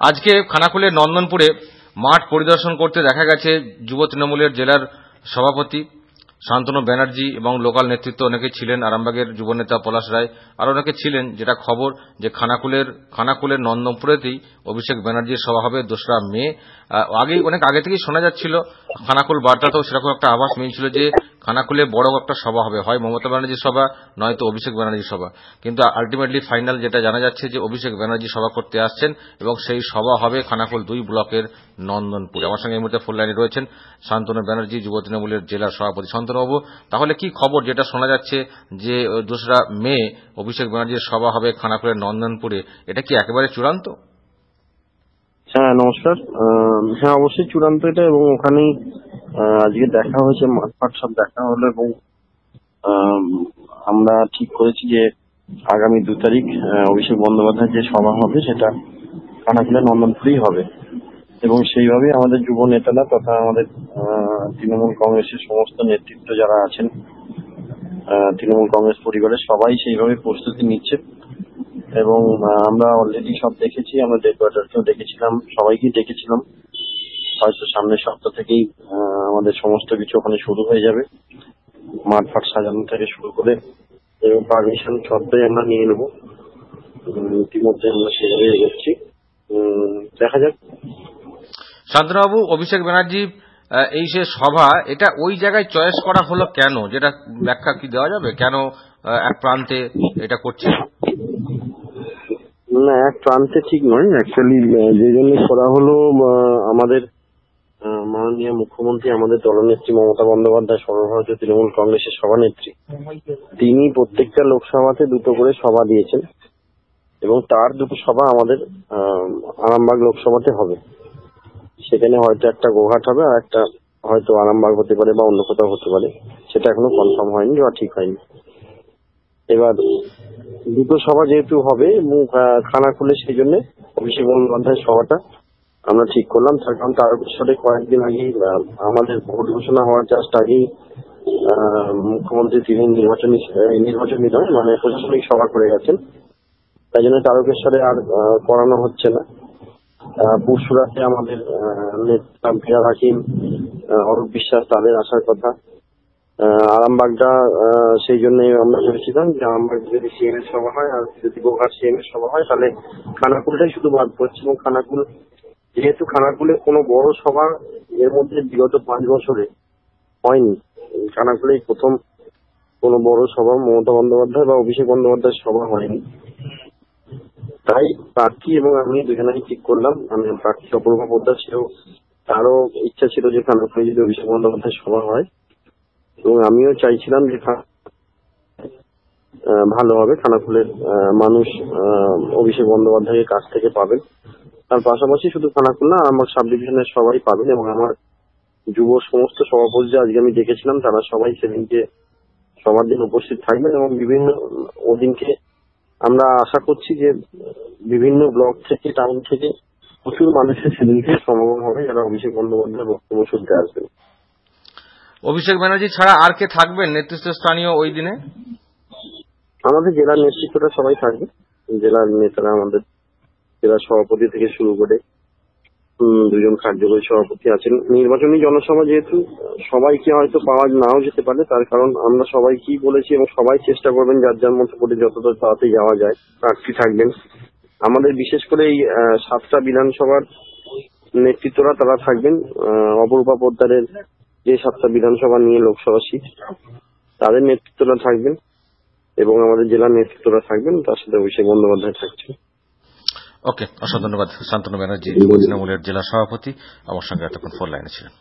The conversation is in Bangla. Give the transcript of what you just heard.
আজকে খানাকুলের নন্দনপুরে মাঠ পরিদর্শন করতে দেখা গেছে যুব তৃণমূলের জেলার সভাপতি শান্তনু ব্যানার্জি এবং লোকাল নেতৃত্ব অনেকে ছিলেন আরামবাগের যুবনেতা পলাশ রায়, আর অনেকে ছিলেন, যেটা খবর যে খানাকুলের খানাকুলের নন্দনপুরেতেই অভিষেক ব্যানার্জির সভা হবে দোসরা মে। আগেই অনেক আগে থেকেই শোনা যাচ্ছিল, খানাকুল বার্তাতেও সেরকম একটা আভাস মিলছিল যে খানাকুলে বড় একটা সভা হবে। হয় মমতা ব্যানার্জির সভা, নয়তো অভিষেক ব্যানার্জির সভা। কিন্তু আলটিমেটলি ফাইনাল যেটা জানা যাচ্ছে যে অভিষেক ব্যানার্জি সভা করতে আসছেন এবং সেই সভা হবে খানাকুল দুই ব্লকের নন্দনপুরে। আমার সঙ্গে এই মুহূর্তে ফুল লাইনে রয়েছেন শান্তনু ব্যানার্জি, যুব তৃণমূলের জেলার সভাপতি। শান্তনুবাবু, তাহলে কি খবর যেটা শোনা যাচ্ছে যে দোসরা মে অভিষেক ব্যানার্জির সভা হবে খানাকুলের নন্দনপুরে? এটা কি একেবারে চূড়ান্ত? হ্যাঁ নমস্কার। হ্যাঁ অবশ্যই চূড়ান্ত এটা এবং ওখানেই আজকে দেখা হয়েছে মাঠফাট সব দেখা হলো এবং আম, আমরা ঠিক করেছি যে আগামী দু তারিখ অভিষেক বন্দ্যোপাধ্যায়ের যে সভা হবে সেটা খানাকুলে নন্দনপুরেই হবে। এবং সেইভাবে আমাদের যুব নেতারা তথা আমাদের তৃণমূল কংগ্রেসের সমস্ত নেতৃত্ব যারা আছেন তৃণমূল কংগ্রেস পরিবারের সবাই সেইভাবে প্রস্তুতি নিচ্ছে। এবং আমরা অলরেডি সব দেখেছি আমরা দেখেছিলাম সবাইকেই দেখেছিলাম। হয়তো সামনের সপ্তাহ থেকেই আমাদের সমস্ত কিছু ওখানে শুরু হয়ে যাবে। মাঠ ফাট সাজানো থেকে শুরু করে এবং পারমিশন সবটাই আমরা নিয়ে নেব। ইতিমধ্যে আমরা সেভাবে এগোচ্ছি দেখা যাক। শান্তনুবাবু অভিষেক ব্যানার্জি এই যে সভা এটা ওই জায়গায় চয়েস করা হলো কেন? যেটা ব্যাখ্যা কি দেওয়া যাবে? কেন এক প্রান্তে এটা করছে? না এক প্রান্তে ঠিক নয়। অ্যাকচুয়ালি যে জন্য করা হলো আমাদের মাননীয় মুখ্যমন্ত্রী আমাদের দলনেত্রী মমতা বন্দ্যোপাধ্যায় সর্বভারতীয় তৃণমূল কংগ্রেসের সভানেত্রী তিনি প্রত্যেকটা লোকসভাতে দুটো করে সভা দিয়েছেন এবং তার দুটো সভা আমাদের আরামবাগ লোকসভাতে হবে। সেখানে হয়তো একটা গোঘাট হবে আর একটা হয়তো আরামবাগ হতে পারে বা অন্য কোথাও হতে পারে। সেটা এখনও কনফার্ম হয়নি বা ঠিক হয়নি। এবার দুটো সভা যেহেতু হবে এবং আহ, খানাকুলে সেই জন্য অভিষেক বন্দ্যোপাধ্যায়ের সভাটা আমরা ঠিক করলাম তার কারণ তারপরে কয়েকদিন আগেই আহ, আমাদের ভোট ঘোষণা হওয়ার জাস্ট আগেই মুখ্যমন্ত্রী তিনি নির্বাচনী নির্বাচনী নয় মানে প্রশাসনিক সভা করে গেছেন। তাই জন্য তারকেশ্বরে আর করানো হচ্ছে না। পরশুরাতে আমাদের নেতা ফিরাদ হাকিম অরূপ বিশ্বাস তাদের আসার কথা। আরামবাগটা সেই জন্যই আমরা ভেবেছিলাম যে আরামবাগ যদি সিএম এর সভা হয় আর যদি গোঘাট সিএম এর সভা হয় তাহলে খানাকুলটাই শুধু বাদ পড়ছে এবং খানাকুল যেহেতু খানাকুলে কোনো বড় সভা এর মধ্যে বিগত পাঁচ বছরে হয়নি খানাকুলেই প্রথম কোনো বড় সভা মমতা বন্দ্যোপাধ্যায় বা অভিষেক বন্দ্যোপাধ্যায়ের সভা হয়নি। তাই প্রার্থী এবং আমি দুজনেই ঠিক করলাম। আমি প্রার্থী অপূর্ব পোদ্দার, সেও তারও ইচ্ছা ছিল যে খানাকুলে যদি অভিষেক বন্দ্যোপাধ্যায়ের সভা হয়। এবং আমিও চাইছিলাম যে ভালো হবে, খানাকুলের মানুষ অভিষেক বন্দ্যোপাধ্যায়ের কাছ থেকে পাবেন। তার পাশাপাশি শুধু খানাকুল না আমার সাব ডিভিশনের সবাই পাবেন এবং আমার যুব সমস্ত সভাপতি আজকে আমি দেখেছিলাম তারা সবাই সেদিনকে সবার দিন উপস্থিত থাকবেন এবং বিভিন্ন ওদিনকে আমরা আশা করছি যে বিভিন্ন ব্লক থেকে টাউন থেকে প্রচুর মানুষের সেদিনকে সমাগম হবে যারা অভিষেক বন্দ্যোপাধ্যায় বক্তব্য শুনতে আসবেন। অভিষেক ব্যানার্জি ছাড়া আর কে থাকবেন নেতৃত্ব স্থানীয় ওই দিনে? আমাদের জেলার নেতৃত্বটা সবাই থাকবে। জেলার নেতারা আমাদের জেলার সভাপতি থেকে শুরু করে দুজন কার্যকরী সভাপতি আছেন। নির্বাচনী জনসভা যেহেতু, সবাইকে হয়তো পাওয়া নাও যেতে পারে, তার কারণ আমরা সবাইকেই বলেছি এবং সবাই চেষ্টা করবেন যার যার মতো করে যতটা তাড়াতাড়ি যাওয়া যায়, প্রার্থী থাকবেন। আমাদের বিশেষ করে এই সাতটা বিধানসভার নেতৃত্বরা তারা থাকবেন। অপরূপা পোদ্দারের যে সাতটা বিধানসভা নিয়ে লোকসভা সিট, তাদের নেতৃত্বরা থাকবেন এবং আমাদের জেলার নেতৃত্বরা থাকবেন। তার সাথে অভিষেক বন্দ্যোপাধ্যায় থাকছেন। ওকে অসংখ্য ধন্যবাদ। শান্তনু ব্যানার্জি তৃণমূলের জেলা সভাপতি আমার সঙ্গে এতক্ষণ ফোন লাইনে ছিলেন।